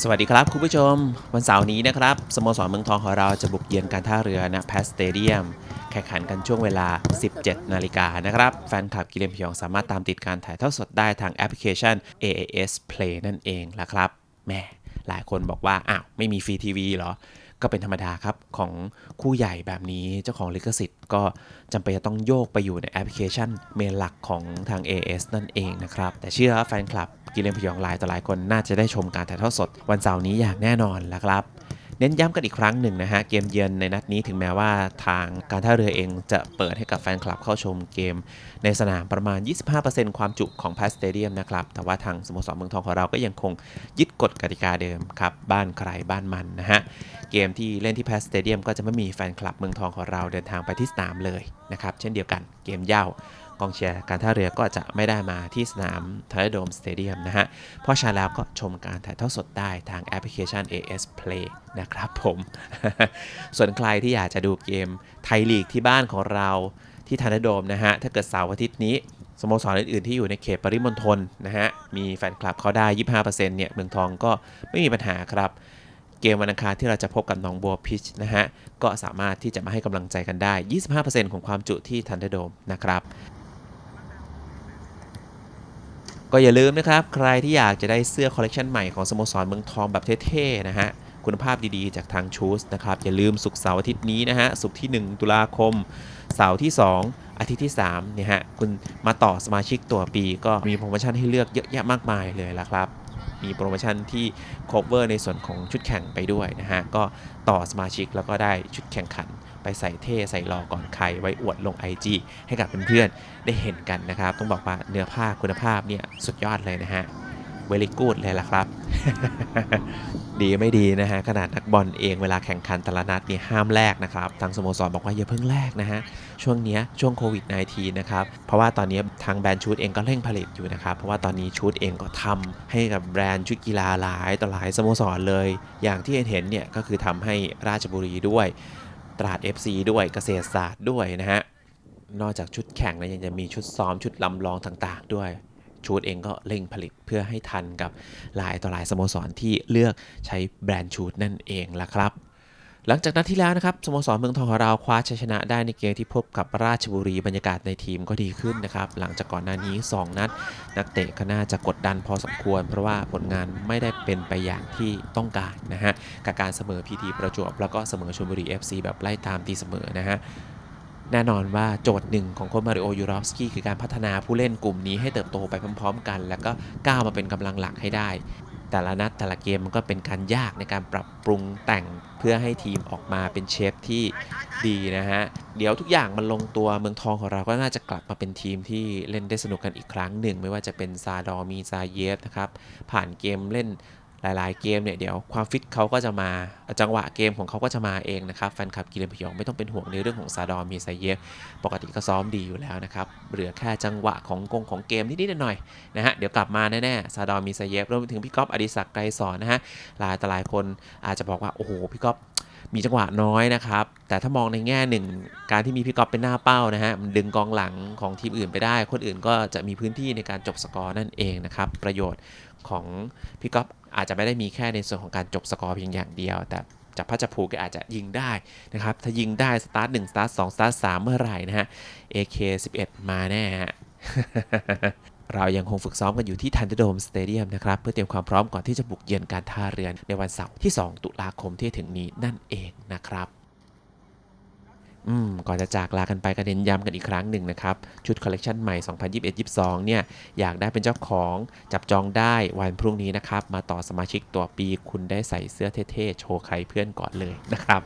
สวัสดีครับคุณผู้ชม วันเสาร์นี้นะครับสโมสรเมืองทองของเราจะบุกเยือนการท่าเรือณแพสเตเดียมแข่งขันกันช่วงเวลา 17 นาฬิกานะครับ แฟนคลับกิเลนพยองสามารถตามติดการถ่ายทอดสดได้ทางแอปพลิเคชัน AAS Play นั่นเองละครับแม่ หลายคนบอกว่าอ้าวไม่มีฟรีทีวีเหรอ ก็เป็นธรรมดาครับ ของคู่ใหญ่แบบนี้เจ้าของลิขสิทธิ์ก็จำเป็นจะต้องโยกไปอยู่ในแอปพลิเคชันเมนหลักของทาง AS นั่นเองนะครับ แต่เชื่อว่าแฟนคลับกิเลนพยองลายต่อหลายคนน่าจะได้ชมการถ่ายทอดสด วันเสาร์นี้อย่างแน่นอนแล้วครับ เน้นย้ำกันอีกครั้งหนึ่งนะฮะ เกมเยือนในนัดนี้ถึงแม้ว่าทางการท่าเรือเองจะเปิดให้กับแฟนคลับเข้าชมเกม ในสนามประมาณ 25%ความจุของพาสเตเดียมนะครับ แต่ว่าทางสโมสรเมืองทองของเราก็ยังคงยึดกฎกติกาเดิมครับ บ้านใครบ้านมันนะฮะ เกมที่เล่นที่พาสเตเดียมก็จะไม่มีแฟนคลับเมืองทองของเราเดินทางไปที่สนามเลยนะครับ เช่นเดียวกันเกมเย้า กองเชียร์การท่าเรือก็จะไม่ได้มาที่สนามท a ร์โดมสเตเดียมนะฮะ เพราะฉะนั้นแล้วก็ชมการถ่ายทอดสดได้ทางแอปพลิเคชัน AS Play นะครับผม ส่วนใครที่อยากจะดูเกมไทยลีกที่บ้านของเราที่ทันโดมนะฮะ ถ้าเกิดเสาร์อาทิตย์นี้สโมสรอื่นๆที่อยู่ในเขตปริมณฑลนะฮะ มีแฟนคลับเขาได้ 25%เนี่ยเมืองทองก็ไม่มีปัญหาครับเกมวันอังคารที่เราจะพบกับหนองบัวพิชนะฮะ ก็สามารถที่จะมาให้กำลังใจกันได้ 25%ของความจุที่ทันเดโดมนะครับ ก็อย่าลืมนะครับ ใครที่อยากจะได้เสื้อคอลเลกชันใหม่ของสโมสรเมืองทองแบบเท่ๆนะฮะคุณภาพดีๆ จากทางชูสนะครับ อย่าลืมศุกเสาร์อาทิตย์นี้นะฮะศุกที่ 1 ตุลาคม เสาร์ที่ 2 อาทิตย์ที่3เนี่ยฮะคุณมาต่อสมาชิกตัวปี ก็มีโปรโมชั่นให้เลือกเยอะแยะมากมายเลยละครับ มีโปรโมชั่นที่ cover ในส่วนของชุดแข่งไปด้วยนะฮะก็ต่อสมาชิกแล้วก็ได้ชุดแข่งขัน ไปใส่เท่ใส่รอก่อนใครไว้อวดลง IG ให้กับเพื่อนๆได้เห็นกันนะครับ ต้องบอกว่าเนื้อผ้าคุณภาพเนี่ยสุดยอดเลยนะฮะเวลิกูดเลยล่ะครับ ดีไม่ดีนะฮะขนาดนักบอลเองเวลาแข่งขันแต่ละนัดนี่ห้ามแลกนะครับ ทางสโมสรบอกว่าอย่าเพิ่งแลกนะฮะ ช่วงนี้ช่วงโควิด -19 นะครับ เพราะว่าตอนนี้ทางแบรนด์ชูดเองก็เร่งผลิตอยู่นะครับ เพราะว่าตอนนี้ชูดเองก็ทำให้กับแบรนด์ชุดกีฬาหลายต่อหลายสโมสรเลย อย่างที่เห็นเนี่ยก็คือทำให้ราชบุรีด้วย ตราด FC ด้วยเกษตรศาสตร์ด้วยนะฮะ นอกจากชุดแข่งแล้วยังจะมีชุดซ้อมชุดลำลองต่างๆ ด้วยชูดเองก็เร่งผลิตเพื่อให้ทันกับหลายต่อหลายสโมสรที่เลือกใช้แบรนด์ชูดนั่นเองละครับ หลังจากนัดที่แล้วนะครับสโมสรเมืองทองของเราคว้าชัยชนะได้ในเกมที่พบกับราชบุรีบรรยากาศในทีมก็ดีขึ้นนะครับ หลังจากก่อนหน้านี้ 2 นัด นักเตะก็น่าจะกดดันพอสมควร เพราะว่าผลงานไม่ได้เป็นไปอย่างที่ต้องการนะฮะกับการเสมอพีทีประจวบ แล้วก็เสมอชลบุรี FC แบบไล่ตามตีเสมอนะฮะแน่นอนว่าโจทย์หนึ่งของโค้ชมาริโอยูรอฟสกี้คือการพัฒนาผู้เล่นกลุ่มนี้ให้เติบโตไปพร้อม ๆ กัน แล้วก็ก้าวมาเป็นกำลังหลักให้ได้ แต่ละนัดแต่ละเกมมันก็เป็นการยากในการปรับปรุงแต่งเพื่อให้ทีมออกมาเป็นเชฟที่ดีนะฮะ เดี๋ยวทุกอย่างมันลงตัวเมืองทองของเราก็น่าจะกลับมาเป็นทีมที่เล่นได้สนุกกันอีกครั้งหนึ่ง ไม่ว่าจะเป็นซาดอมีซาเยฟนะครับ ผ่านเกมเล่น หลาย ๆ เกมเนี่ยเดี๋ยวความฟิตเขาก็จะมาจังหวะเกมของเขาก็จะมาเองนะครับแฟนคลับกิเลนพยองไม่ต้องเป็นห่วงในเรื่องของซาดอมีไซเยฟปกติก็ซ้อมดีอยู่แล้วนะครับเหลือแค่จังหวะของกงของเกมนิด ๆ หน่อย ๆ นะฮะเดี๋ยวกลับมาแน่ ๆ ซาดอมีไซเยฟรวมไปถึงพี่ก๊อฟอดิศักดิ์ไกรสอนนะฮะหลายต่หลายคนอาจจะบอกว่าโอ้โหพี่ก๊อฟมีจังหวะน้อยนะครับ แต่ถ้ามองในแง่หนึ่ง การที่มีพี่ก๊อฟเป็นหน้าเป้านะฮะ มันดึงกองหลังของทีมอื่นไปได้ คนอื่นก็จะมีพื้นที่ในการจบสกอร์นั่นเองนะครับ ประโยชน์ของพี่ก๊อฟ อาจจะไม่ได้มีแค่ในส่วนของการจบสกอร์เพียงอย่างเดียว แต่จากพัชภูก็อาจจะยิงได้นะครับ ถ้ายิงได้สตาร์ท1สตาร์ท2สตาร์ท3เมื่อไหร่นะฮะ AK 11 มาแน่ฮะเรายังคงฝึกซ้อมกันอยู่ที่ทันเดโดมสเตเดียมนะครับ เพื่อเตรียมความพร้อมก่อนที่จะบุกเยือนการท่าเรือในวันเสาร์ที่ 2 ตุลาคมที่ถึงนี้นั่นเองนะครับ อืมก่อนจะจากลากันไปกระเด็นย้ำกันอีกครั้งหนึ่งนะครับ ชุดคอลเลกชันใหม่ 2021-22 เนี่ย อยากได้เป็นเจ้าของจับจองได้วันพรุ่งนี้นะครับ มาต่อสมาชิกตัวปีคุณได้ใส่เสื้อเท่ๆ โชว์ใครเพื่อนก่อนเลยนะครับ